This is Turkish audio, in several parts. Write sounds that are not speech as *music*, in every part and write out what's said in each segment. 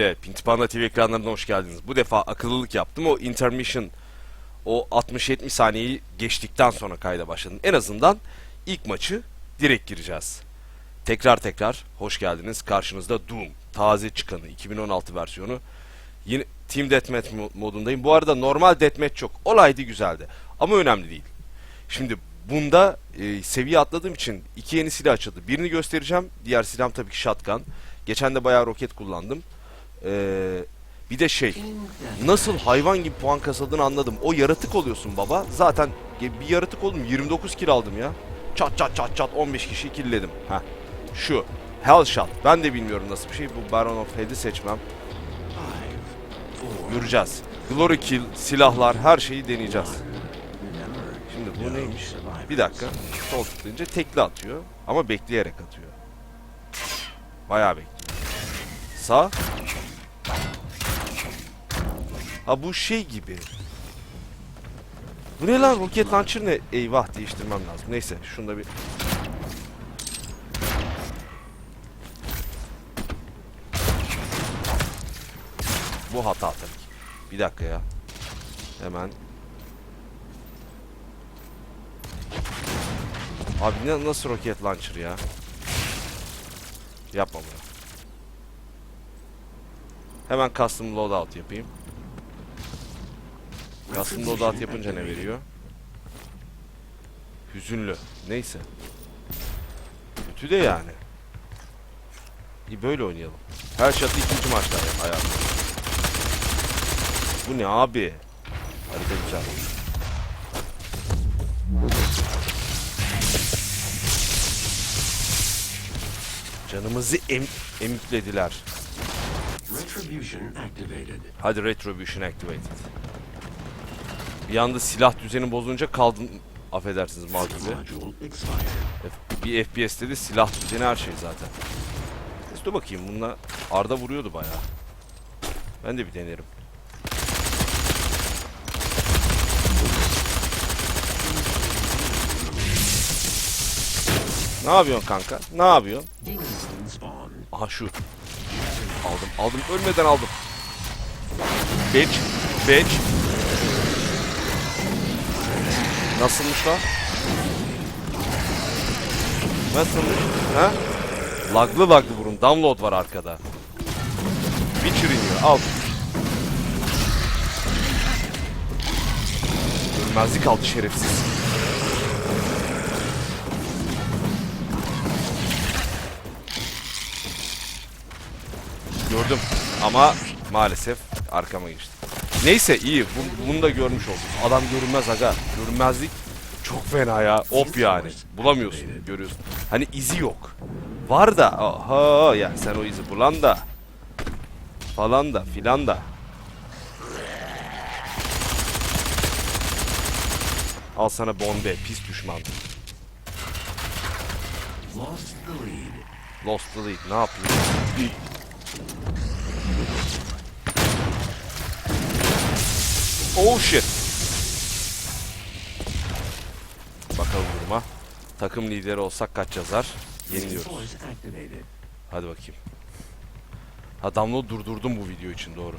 Evet, Pintipanda TV ekranlarına hoş geldiniz. Bu defa akıllılık yaptım. O intermission, o 60-70 saniyeyi geçtikten sonra kayda başladım. En azından ilk maçı direkt gireceğiz. Tekrar tekrar hoş geldiniz. Karşınızda Doom. Taze çıkanı, 2016 versiyonu. Yine Team Deathmatch mo- modundayım. Bu arada normal Deathmatch yok. Olaydı güzeldi. Ama önemli değil. Şimdi bunda e, seviye atladığım için iki yeni silah açıldı. Birini göstereceğim. Diğer silahım tabii ki shotgun. Geçen de bayağı roket kullandım. Ee, bir de şey nasıl hayvan gibi puan kasıldığını anladım. O yaratık oluyorsun baba. Zaten bir yaratık oldum 29 kill aldım ya. Çat çat çat çat 15 kişi killledim. Heh. Şu Hellshot. Ben de bilmiyorum nasıl bir şey. Bu Baron of Hell'i seçmem. Göreceğiz. Glory Kill, silahlar her şeyi deneyeceğiz. Şimdi bu neymiş? Bir dakika. Sol tıklayınca tekli atıyor. Ama bekleyerek atıyor. Bayağı bekliyor. Sağ. Ha bu şey gibi. Bu ne lan roket launcher ne? Eyvah değiştirmem lazım. Neyse şunu da bir... Bu hata tabii ki. Bir dakika ya. Hemen. Abi ne, nasıl roket launcher ya? Yapma bunu. Hemen custom loadout yapayım. Custom loadout yapınca ne veriyor? Hüzünlü. Neyse. Kötü de yani. İyi böyle oynayalım. Her şatı ikinci maçta hayatım. Bu ne abi? Harika güzel. Canımızı em emiklediler. Retribution activated. Hadi Retribution activated. Bir anda silah düzeni bozulunca kaldın affedersiniz mağdubi. Bir FPS'te de silah düzeni her şey zaten. Neyse dur bakayım bununla Arda vuruyordu bayağı. Ben de bir denerim. Ne yapıyorsun kanka? Ne yapıyorsun? Aha şu. Aldım, aldım. Ölmeden aldım. Bitch, bitch. Nasılmış lan? Nasılmış? Ha? Laglı laglı vurun. Download var arkada. Witcher iniyor. Al. Görmezlik aldı şerefsiz. Gördüm ama maalesef arkama geçti. Neyse iyi bu- bunu da görmüş olduk. Adam görünmez aga. Görünmezlik çok fena ya. Op yani. Bulamıyorsun görüyorsun. Hani izi yok. Var da aha ya sen o izi bulan da falan da filan da. Al sana bombe pis düşman. Lost the lead. Lost the lead ne yapıyor? Oh shit. Bakalım duruma. Takım lideri olsak kaç yazar? Yeniliyoruz. Hadi bakayım. Ha download durdurdum bu video için doğru.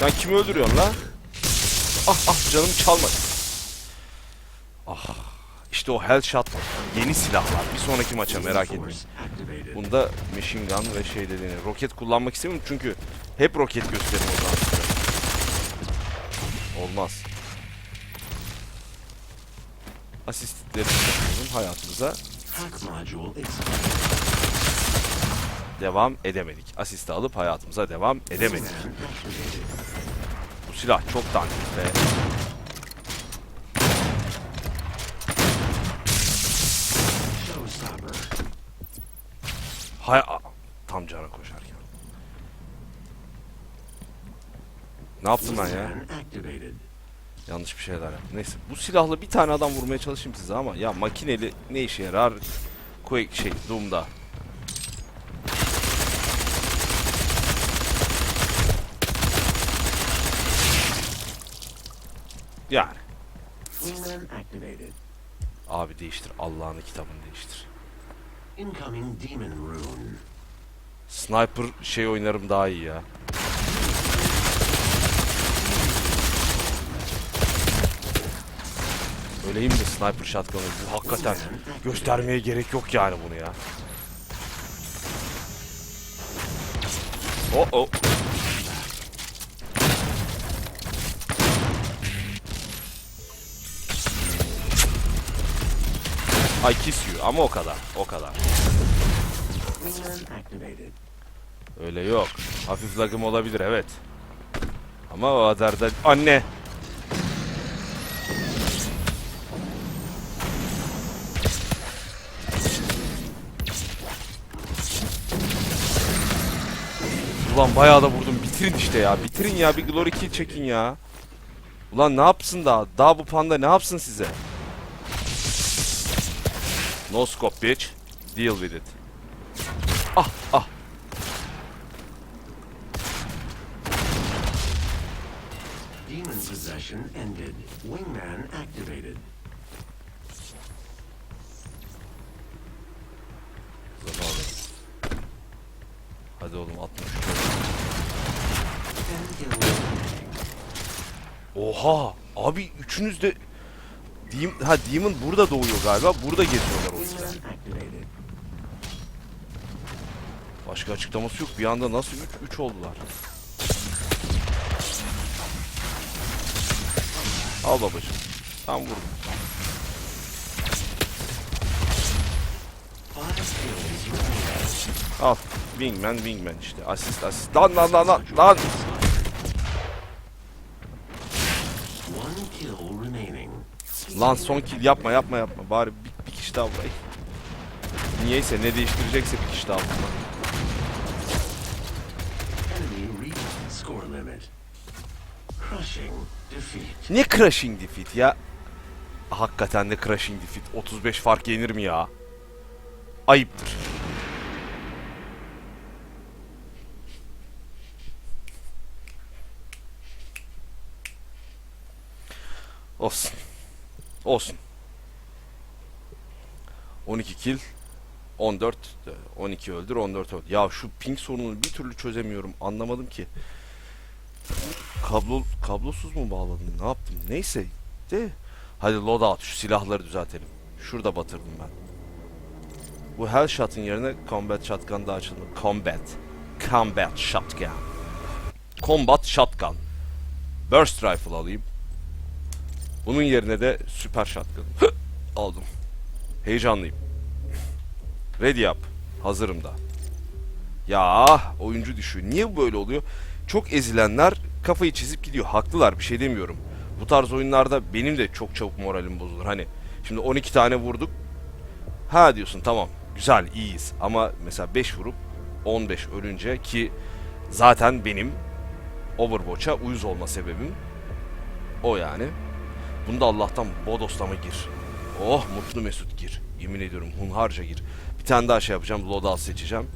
Sen kimi öldürüyorsun la? Ah ah canım çalma. Ah işte o Hellshot yeni silahlar. Bir sonraki maça merak etmeyin. Bunda machine gun ve şey dediğini roket kullanmak istemiyorum çünkü hep roket gösterim o zaman. Olmaz. Asistleri hayatımıza devam edemedik. Asisti alıp hayatımıza devam edemedik. Bu silah çok dandik be. Hay tam cana koşarken. Ne yaptım ben ya? Yanlış bir şeyler yaptım. Neyse bu silahla bir tane adam vurmaya çalışayım size ama ya makineli ne işe yarar? Quake şey Doom'da. Yani. Abi değiştir. Allah'ın kitabını değiştir. Sniper şey oynarım daha iyi ya. Öyleyim de sniper shotgun'ı bu hakikaten göstermeye gerek yok yani bunu ya. O o. Ay kiss you ama o kadar o kadar. Öyle yok. Hafif lagım olabilir evet. Ama o kadar da... Anne! Ulan bayağı da vurdum. Bitirin işte ya. Bitirin ya. Bir glory kill çekin ya. Ulan ne yapsın daha? Daha bu panda ne yapsın size? No scope bitch. Deal with it. Ah ah. Demon possession ended. Wingman activated. Hadi oğlum 63 Ten kills remaining. Oha! Abi üçünüz de Demon, ha Demon burada doğuyor galiba. Burada geziyorlar o yüzden. Başka açıklaması yok. Bir anda nasıl 3 3 oldular? Al babacığım. Tam vurdum. Al. Wingman, Wingman işte. Asist, asist. Lan lan lan lan. Lan. Lan son kill yapma yapma yapma. Bari bir, bir kişi daha vurayım. Niyeyse ne değiştirecekse bir kişi daha vurma. Ne crushing defeat ya? Hakikaten de crushing defeat. 35 fark yenir mi ya? Ayıptır. Olsun. Olsun. 12 kill 14 12 öldür 14 öldür. Ya şu ping sorununu bir türlü çözemiyorum. Anlamadım ki. Kablo kablosuz mu bağladım? Ne yaptım? Neyse. De. Hadi loadout şu silahları düzeltelim. Şurada batırdım ben. Bu Hellshot'ın yerine Combat Shotgun da açıldı. Combat. Combat Shotgun. Combat Shotgun. Burst Rifle alayım. Bunun yerine de Super Shotgun. Aldım. Heyecanlıyım. Ready yap. Hazırım da. Ya oyuncu düşüyor. Niye böyle oluyor? Çok ezilenler kafayı çizip gidiyor. Haklılar bir şey demiyorum. Bu tarz oyunlarda benim de çok çabuk moralim bozulur. Hani şimdi 12 tane vurduk. Ha diyorsun tamam güzel iyiyiz. Ama mesela 5 vurup 15 ölünce ki zaten benim Overwatch'a uyuz olma sebebim o yani. Bunda Allah'tan bodoslama gir. Oh mutlu mesut gir. Yemin ediyorum hunharca gir. Bir tane daha şey yapacağım. Loadout seçeceğim.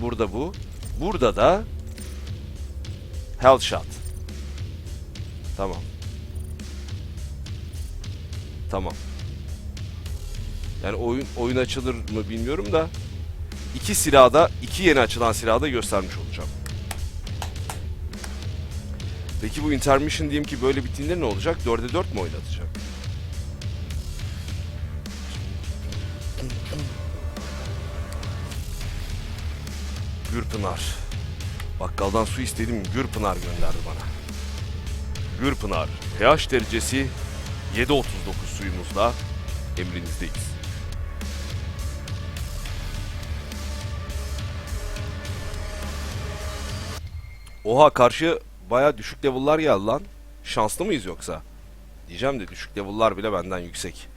Burada bu. Burada da Hellshot. Tamam. Tamam. Yani oyun oyun açılır mı bilmiyorum da iki silahda iki yeni açılan silahda göstermiş olacağım. Peki bu intermission diyelim ki böyle bittiğinde ne olacak? 4'e 4 mü oynatacak? Gürpınar. Bakkaldan su istedim, Gürpınar gönderdi bana. Gürpınar, pH derecesi 7.39 suyumuzla emrinizdeyiz. Oha karşı baya düşük level'lar geldi lan. Şanslı mıyız yoksa? Diyeceğim de düşük level'lar bile benden yüksek.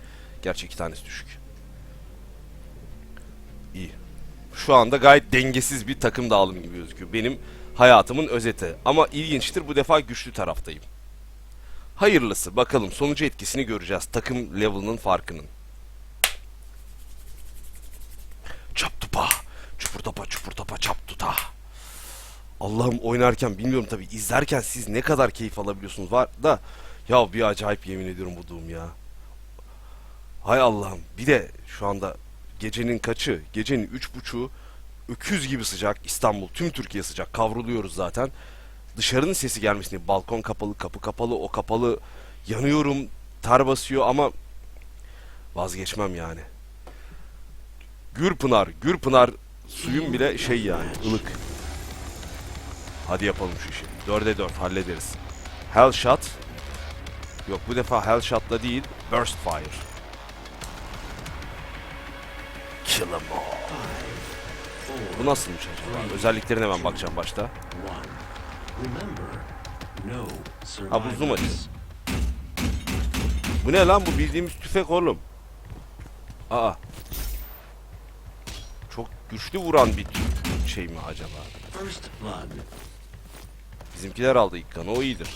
Gerçi iki tanesi düşük. İyi. Şu anda gayet dengesiz bir takım dağılımı gibi gözüküyor. Benim hayatımın özeti. Ama ilginçtir bu defa güçlü taraftayım. Hayırlısı. Bakalım sonucu etkisini göreceğiz. Takım level'ının farkının. Çap tupa. Çupur topa çupur topa çap tuta. Allah'ım oynarken bilmiyorum tabi izlerken siz ne kadar keyif alabiliyorsunuz var da ya bir acayip yemin ediyorum bu Doom ya. Hay Allah'ım bir de şu anda gecenin kaçı gecenin üç buçuğu öküz gibi sıcak İstanbul tüm Türkiye sıcak kavruluyoruz zaten. Dışarının sesi gelmesini balkon kapalı kapı kapalı o kapalı yanıyorum ter basıyor ama vazgeçmem yani. Gürpınar Gürpınar suyun bile şey yani ılık. Hadi yapalım şu işi. 4'e 4 hallederiz. Hell Shot. Yok bu defa Hell Shot'la değil. Burst Fire. Kill 'em all. Bu nasılmış acaba? Özelliklerine hemen bakacağım başta. Ha bu zoom açı. survivors. Bu ne lan bu bildiğimiz tüfek oğlum. Aa. Çok güçlü vuran bir şey mi acaba? Bizimkiler aldı ilk kanı o iyidir.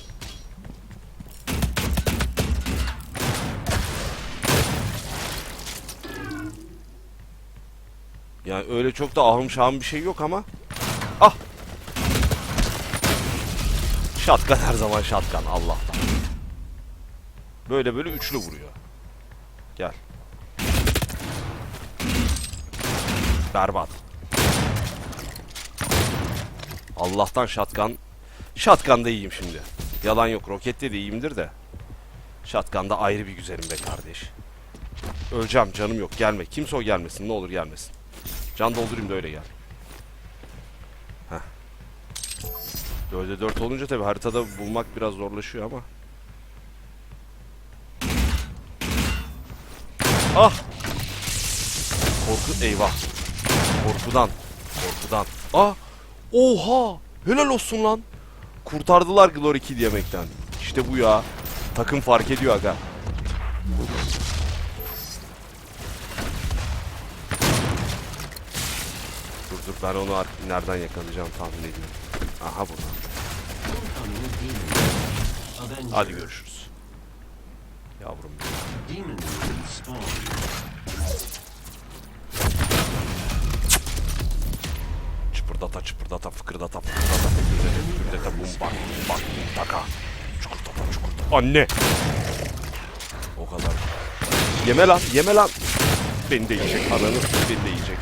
Yani öyle çok da ahım şahım bir şey yok ama. Ah! Şatkan her zaman şatkan Allah'tan. Böyle böyle üçlü vuruyor. Gel. Berbat. Allah'tan şatkan. Şatkan'da iyiyim şimdi. Yalan yok rokette de iyiyimdir de. Şatkan'da ayrı bir güzelim be kardeş. Öleceğim canım yok gelme. Kimse o gelmesin ne olur gelmesin. Can doldurayım da öyle gel. Heh. 4'e 4 olunca tabi haritada bulmak biraz zorlaşıyor ama. Ah! Korku eyvah. Korkudan. Korkudan. Ah! Oha! Helal olsun lan. Kurtardılar Glory Kid yemekten. İşte bu ya. Takım fark ediyor aga. Dur dur ben onu nereden yakalayacağım tahmin ediyorum. Aha burada. Incoming demon. Avengers. Hadi görüşürüz. Yavrum. Çıpırdata çıpırdata fıkırdata fıkırdata fıkırdata fıkırdata bum bak bum bak bum taka. Çukurtata çukurtata. Anne! O kadar. Yeme lan yeme lan. Beni de yiyecek ananı beni de yiyecek.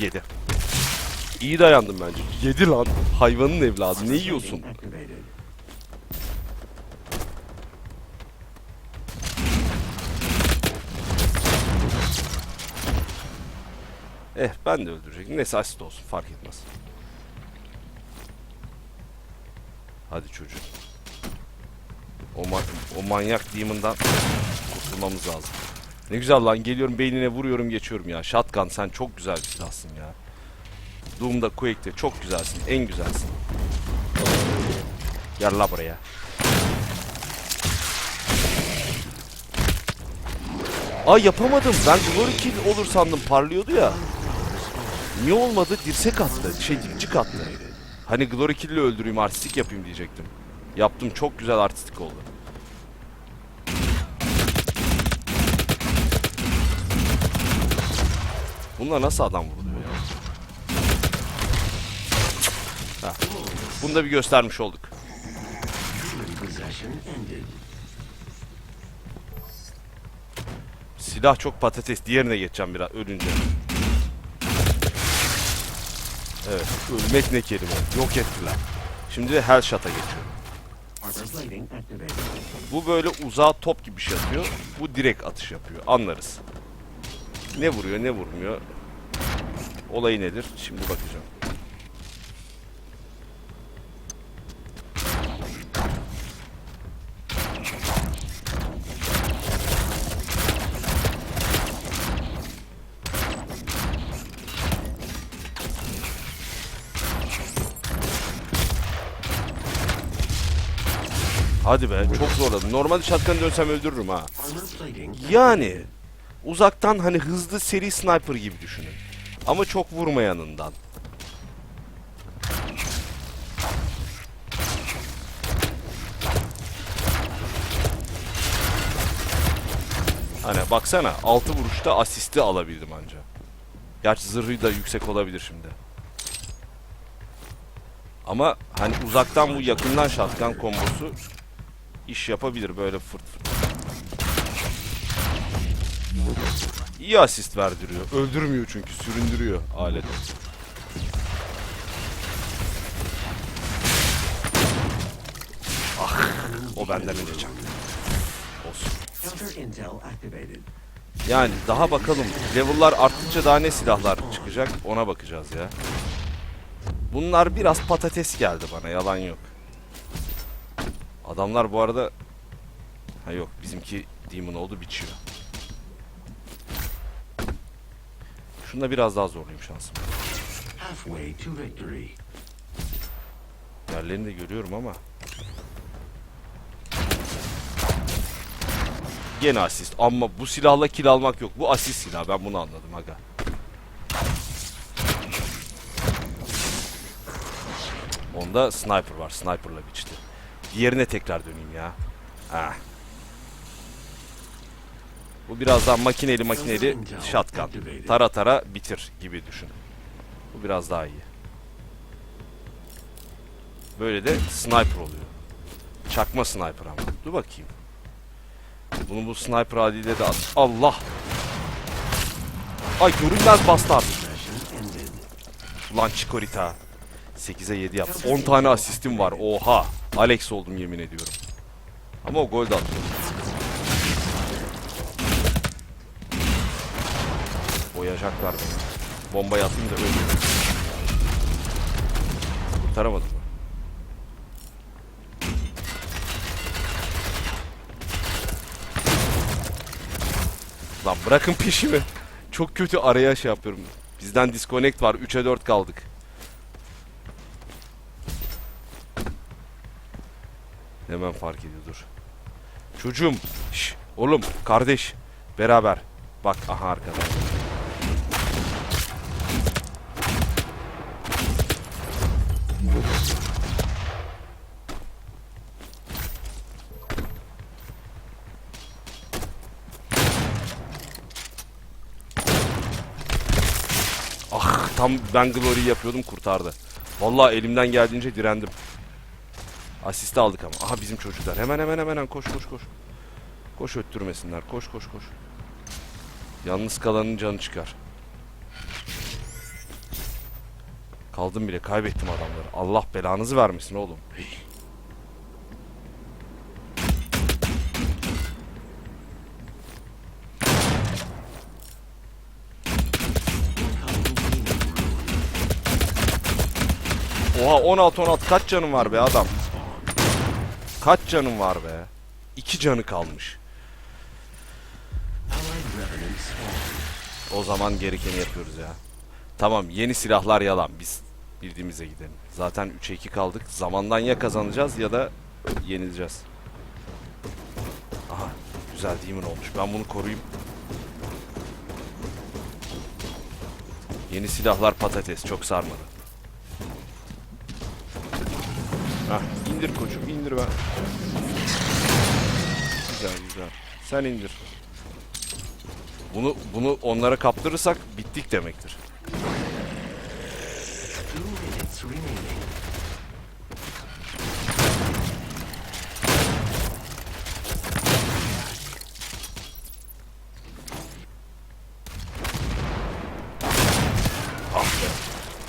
Yedi. İyi dayandım bence. Yedi lan. Hayvanın evladı. Ne yiyorsun? Activated. Eh ben de öldürecektim. Neyse asit olsun fark etmez. Hadi çocuğum. O, ma- o manyak demon'dan kurtulmamız lazım. Ne güzel lan geliyorum beynine vuruyorum geçiyorum ya. Shotgun sen çok güzel bir silahsın ya. Doom'da Quake'de çok güzelsin. En güzelsin. Gel la buraya. Ay yapamadım. Ben Glory Kill olur sandım. Parlıyordu ya. Niye olmadı? Dirsek attı. Şey dipçik attı. Hani Glory Kill'le öldüreyim artistik yapayım diyecektim. Yaptım çok güzel artistik oldu. Bunlar nasıl adam vuruluyor ya? Ha. Bunu da bir göstermiş olduk. Silah çok patates. Diğerine geçeceğim biraz ölünce. Evet. Ölmek ne kelime. Yok ettiler. Şimdi de geçiyorum. Armor plating activated. Bu böyle uzağa top gibi bir şey atıyor. Bu direkt atış yapıyor. Anlarız. Ne vuruyor ne vurmuyor. Olayı nedir? Şimdi bakacağım. Hadi be çok zorladım. Normalde şatkanı dönsem öldürürüm ha. Yani uzaktan hani hızlı seri sniper gibi düşünün. Ama çok vurmayanından. Hani baksana 6 vuruşta asisti alabildim anca. Gerçi zırhı da yüksek olabilir şimdi. Ama hani uzaktan bu yakından shotgun kombosu iş yapabilir böyle fırt fırt. İyi asist verdiriyor. Öldürmüyor çünkü süründürüyor alet. Ah o benden çaktı. Olsun. Yani daha bakalım. Level'lar arttıkça daha ne silahlar çıkacak ona bakacağız ya. Bunlar biraz patates geldi bana yalan yok. Adamlar bu arada... Ha yok bizimki Demon oldu biçiyor. Şunda biraz daha zorlayayım şansım. Yerlerini de görüyorum ama. Gene asist ama bu silahla kill almak yok. Bu asist silah ben bunu anladım aga. Onda sniper var. Sniper'la biçti. Diğerine tekrar döneyim ya. Ha. Bu biraz daha makineli makineli shotgun. Tara tara bitir gibi düşün. Bu biraz daha iyi. Böyle de sniper oluyor. Çakma sniper ama. Dur bakayım. Bunu bu sniper haliyle de at. Allah! Ay görünmez ended. Ulan Chikorita. 8'e 7 yaptı. 10 tane asistim var. Oha. Alex oldum yemin ediyorum. Ama o gol de attı. Boyayacaklar beni. Bombayı atayım da öleyim. Kurtaramadım? Lan bırakın peşimi. Çok kötü araya şey yapıyorum. Bizden disconnect var. 3'e 4 kaldık. Hemen fark ediyor dur. Çocuğum. Şş, oğlum kardeş. Beraber. Bak aha arkada. Ah tam ben Glory yapıyordum kurtardı. Vallahi elimden geldiğince direndim. Asisti aldık ama. Aha bizim çocuklar. Hemen hemen hemen koş koş koş. Koş öttürmesinler. Koş koş koş. Yalnız kalanın canı çıkar. Kaldım bile kaybettim adamları. Allah belanızı vermesin oğlum. Hıy. Oha 16 16 kaç canın var be adam? Kaç canın var be? İki canı kalmış. O zaman gerekeni yapıyoruz ya. Tamam yeni silahlar yalan biz bildiğimize gidelim. Zaten 3'e 2 kaldık. Zamandan ya kazanacağız ya da yenileceğiz. Aha güzel demon olmuş. Ben bunu koruyayım. Yeni silahlar patates çok sarmadı. Hah indir koçum indir ben. Güzel güzel. Sen indir. Bunu bunu onlara kaptırırsak bittik demektir. Ah.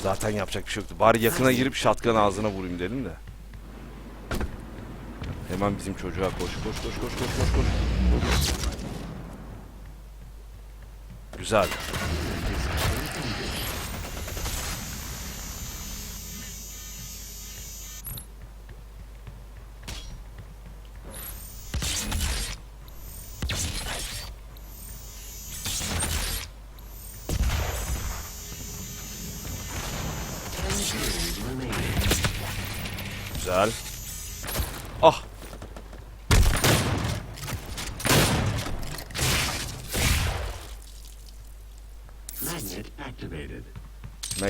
Zaten yapacak bir şey yoktu. Bari yakına girip shotgun ağzına vurayım dedim de. Hemen bizim çocuğa koş koş koş koş koş koş koş. Güzel.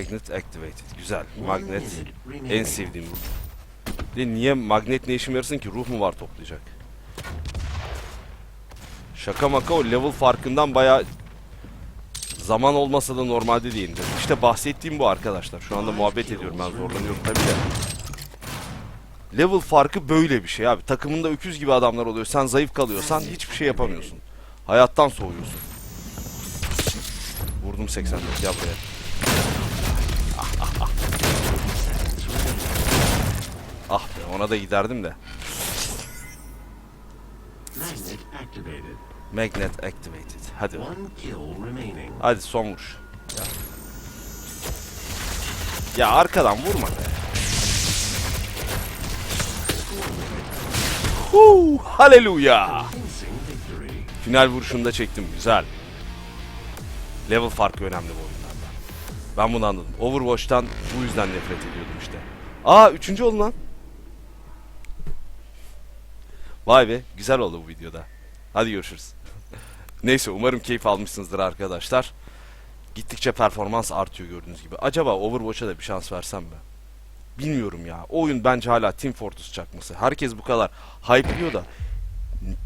Magnet activated. Güzel. Magnet en sevdiğim ruh. De niye magnet ne işime yarasın ki? Ruh mu var toplayacak? Şaka maka o level farkından baya zaman olmasa da normalde değil. dedim. İşte bahsettiğim bu arkadaşlar. Şu anda muhabbet ediyorum ben zorlanıyorum tabii de. Level farkı böyle bir şey abi. Takımında öküz gibi adamlar oluyor. Sen zayıf kalıyorsan hiçbir şey yapamıyorsun. Hayattan soğuyorsun. Vurdum 84 ya buraya. Ah be ona da giderdim de. Magnet activated. Magnet activated. Hadi. Hadi son vuruş. Ya, ya arkadan vurma be. Huu, haleluya. Final vuruşunu da çektim. Güzel. Level farkı önemli bu oyunlarda. Ben bunu anladım. Overwatch'tan bu yüzden nefret ediyordum işte. Aa üçüncü oldu lan. Vay be güzel oldu bu videoda. Hadi görüşürüz. *laughs* Neyse umarım keyif almışsınızdır arkadaşlar. Gittikçe performans artıyor gördüğünüz gibi. Acaba Overwatch'a da bir şans versem mi? Bilmiyorum ya. O oyun bence hala Team Fortress çakması. Herkes bu kadar hype'lıyor da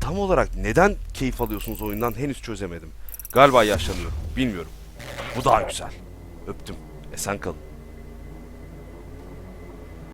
tam olarak neden keyif alıyorsunuz oyundan henüz çözemedim. Galiba yaşlanıyorum. Bilmiyorum. Bu daha güzel. Öptüm. Esen kalın.